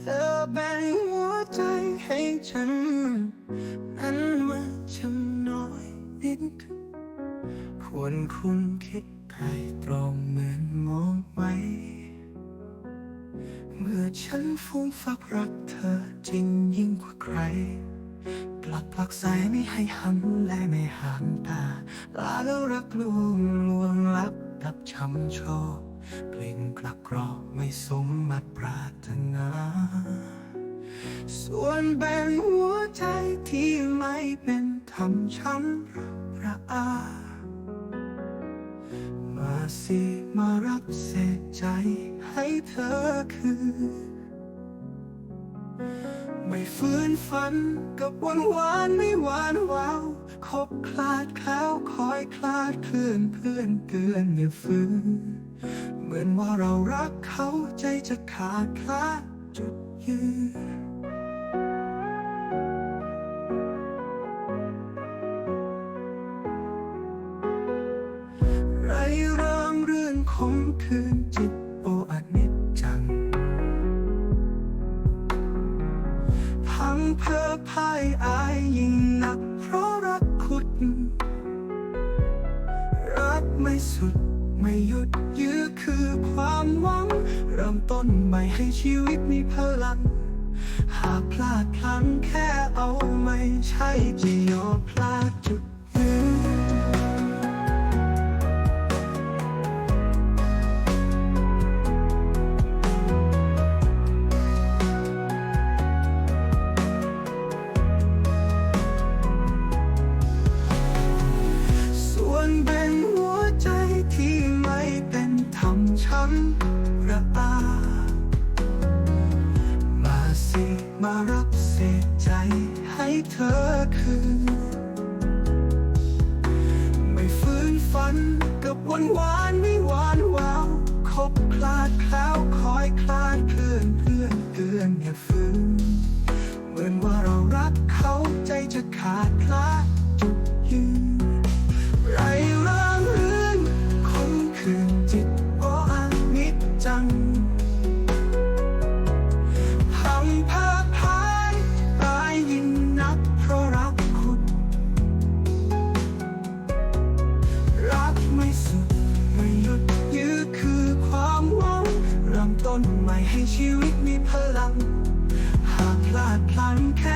เธอแบ่งหัวใจให้ฉันนั้นว่าฉันน้อยนิด ควรคุณคิดใครตรงเหมือนมองไว้ เมื่อฉันฟุ้งฟักรักเธอจริงยิ่งกว่าใครกลับผลักใสไม่ให้หันและไม่ห่างตาลาแล้วรักลวงลวงลับดับช้ำโชอบเปล่งกลับกรอกไม่สมมาตรปรารถนาส่วน แบ่งหัวใจที่ไม่เป็นธรรมช้ำระอา มาสิมารับเศษใจให้เธอคือ ไม่ฟื้นฝันกับวันหวานไม่หวานวาวคบคลาดคล้าวคอยคลาดเคลื่อนเพื่อนเกือนอย่าฟื้นเหมือนว่าเรารักเขาใจจะขาดคลาดจุดยืน เรื่อนคมคืนจิตโออนิจจัง พังเพื่อพายอายยิ่งหนักเพราะรักคุดรักไม่สุดไม่หยุดยื้อคือความหวัง เริ่มต้นใหม่ให้ชีวิตมีพลัง หากพลาดพลั้งแค่เอาไม่ใช่จะยอมพลาด นระปามาสิมารับเศษใจให้เธอคืน ไม่ฟื้นฝันกับวันหวานไม่หวานวาวคบคลาดแคล้วคอยคลาดเพื่อนเพื่อนเตือนอย่าฟื้นเหมือนว่าเรารักเขาใจจะขาดคลาด นใหม่ให้ชีวิตมีพลัง หากพลาดพลั้งแค่